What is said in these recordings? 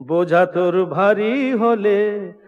বোঝা তোর ভারী হলে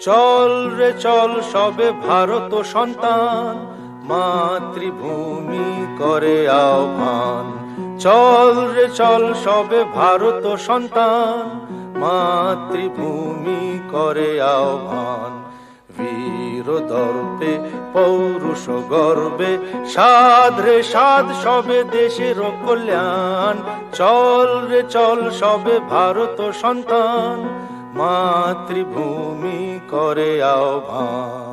চল রে চল, সবে ভারত সন্তান। মাতৃভূমি করে আহ্বান। চল রে চল, সবে ভারত সন্তান। মাতৃভূমি করে আহ্বান। বীর দর্পে পৌরুষ গর্বে, সাধ রে সাধ, সবে দেশের কল্যাণ। চল রে চল, সবে ভারত সন্তান। মাতৃভূমি করে আহ্বান।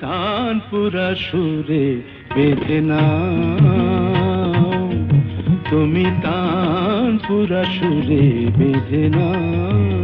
তানপুরা সুরে বেঁধে নাও। তুমি তানপুরা সুরে বেঁধে নাও।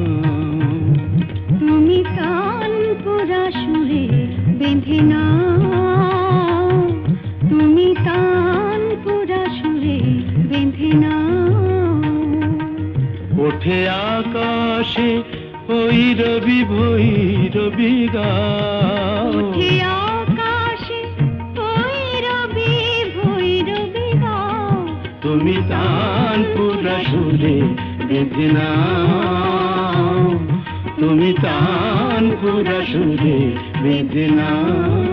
তানপুরা সুরে বেঁধে নাও। তুমি তানপুরা সুরে বেঁধে নাও।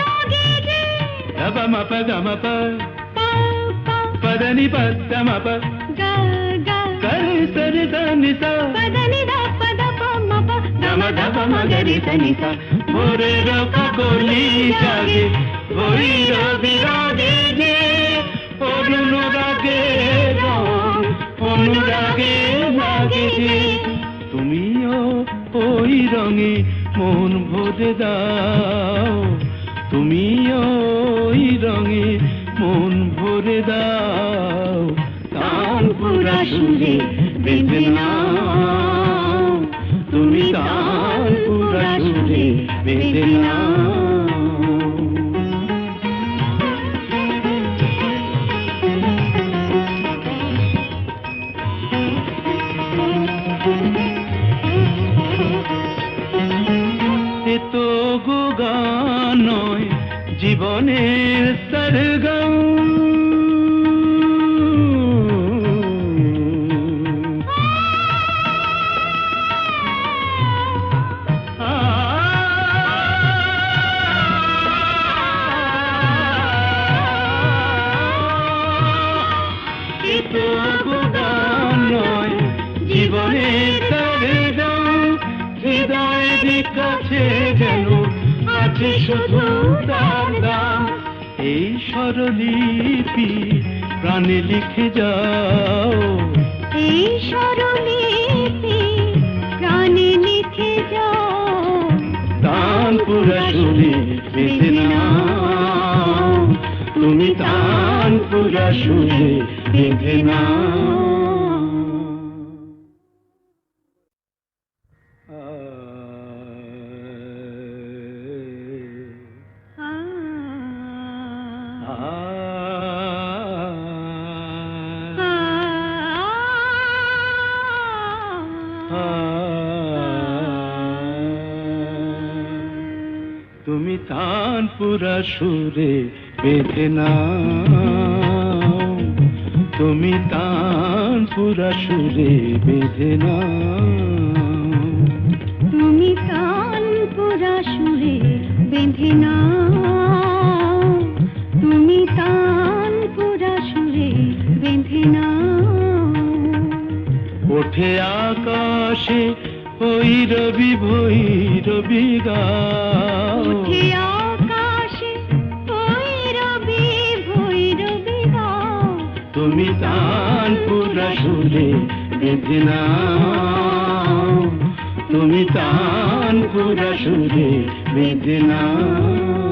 রাগে যে। పదని పద్ద మప গা গা కరి సరి దని స పదని ద పద ప మ ప గమ ధప మగరి సని స ভোরে রকা কলি জাগে ভৈরবী রাগে যে অনুরাগে রং অনুরাগে লাগে যে তুমিও ওই রঙে মন ভরে দাও তুমিও ওই রঙে মন ভরে দাও তানপুরা সুরে বেঁধে নাও। তুমি তানপুরা সুরে বেঁধে নাও। তো নয় জীবনের সরগম। কাছে যেন আছে শুধু তার দাম এই স্বরলিপি প্রাণে লিখে যাও। এই স্বরলিপি প্রাণে লিখে যাও। তান পুরা সুরে বেঁধে নাও। তুমি তান পুরা সুরে বেঁধে নাও। তুমি তান পুরা সুরে বেঁধে নাও। তুমি তান পুরা সুরে বেঁধে নাও। তুমি কান পুরা সুরে বেঁধে নাও। তুমি কান পুরা সুরে বেঁধে নাও। ওঠে আকাশে ওই রবি ভৈ রবি আকাশে ভৈরবী ভৈরবী গাও। তুমি তান পুরা সুরে বেঁধে নাও। তুমি তান পুরা সুরে বেঁধে নাও।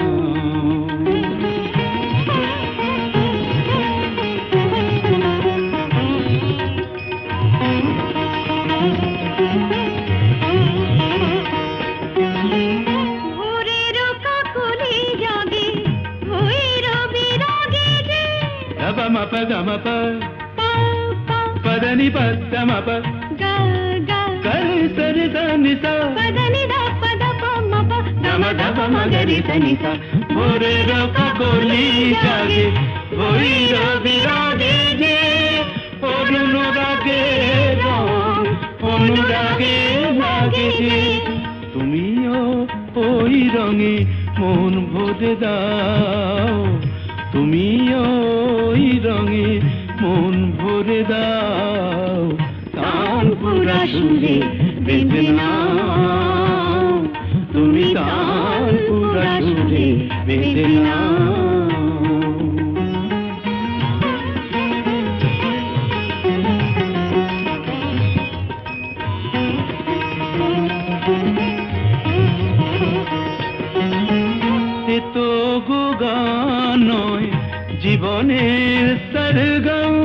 তুমিও ওই রঙে মন ভোজে দাও তুমিও ওই রঙে মন ভরে দাও। তান পুরা সুরে বেঁধে নাও। তুমি তান পুরা সুরে বেঁধে নাও। জীবনের সরগম।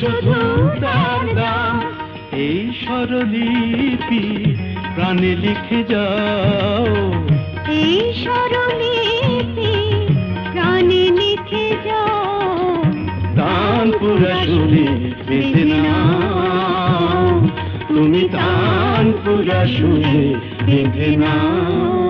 শুধু তার এই স্বরলিপি প্রাণে লিখে যাও। এই স্বরলিপি প্রাণে লিখে যাও। বেঁধে নাও। তুমি তান পুরা সুরে বেঁধে নাও।